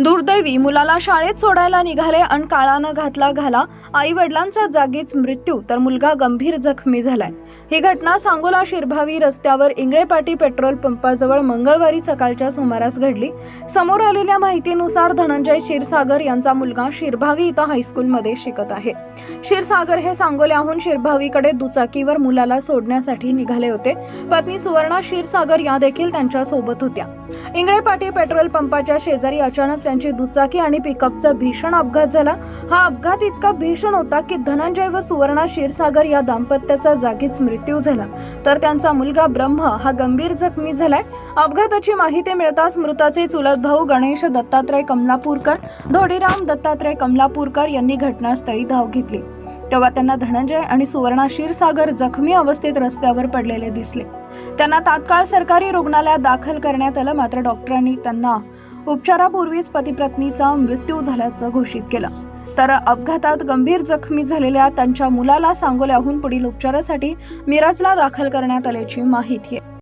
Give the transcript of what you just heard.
दुर्दैवी मुलाला शाळेत सोडायला निघाले आणि काळानं घातला घाला. आई वडिलांचा जागीच मृत्यू तर मुलगा गंभीर जखमी झालाय. ही घटना सांगोला शिरभावी रस्त्यावर इंगळेपाटी पेट्रोल पंपाजवळ मंगळवारी सकाळच्या सुमारास घडली. समोर आलेल्या माहितीनुसार धनंजय क्षीरसागर यांचा मुलगा शिरभावी इथं हायस्कूलमध्ये शिकत आहे. क्षीरसागर हे सांगोल्याहून शिरभावीकडे दुचाकीवर मुलाला सोडण्यासाठी निघाले होते. पत्नी सुवर्णा क्षीरसागर या देखील त्यांच्यासोबत होत्या. इंगळेपाटी पेट्रोल पंपाच्या शेजारी अचानक त्यांची दुचाकी आणि पिकअपचा भीषण अपघात झाला. हा अपघात इतका भीषण होता की धनंजय व सुवर्णा क्षीरसागर या दाम्पत्याचा जागीच मृत्यू झाला. तर त्यांचा मुलगा ब्रह्म हा गंभीर जखमी झालाय. अपघाताची माहिती मिळताच मृताचे चुलत भाऊ गणेश दत्तात्रय कमलापूरकर धोडीराम दत्तात्रय कमलापूरकर यांनी घटनास्थळी धाव घेतली. तेव्हा त्यांना धनंजय आणि सुवर्णा क्षीरसागर जखमी अवस्थेत रस्त्यावर पडलेले दिसले. त्यांना तात्काळ सरकारी रुग्णालयात दाखल करण्यात आलं मात्र डॉक्टरांनी त्यांना उपचारापूर्वीच पतीपत्नीचा मृत्यू झाल्याचं घोषित केलं. तर अपघातात गंभीर जखमी झालेल्या त्यांच्या मुलाला सांगोल्याहून पुढील उपचारासाठी मिराजला दाखल करण्यात आल्याची माहिती आहे.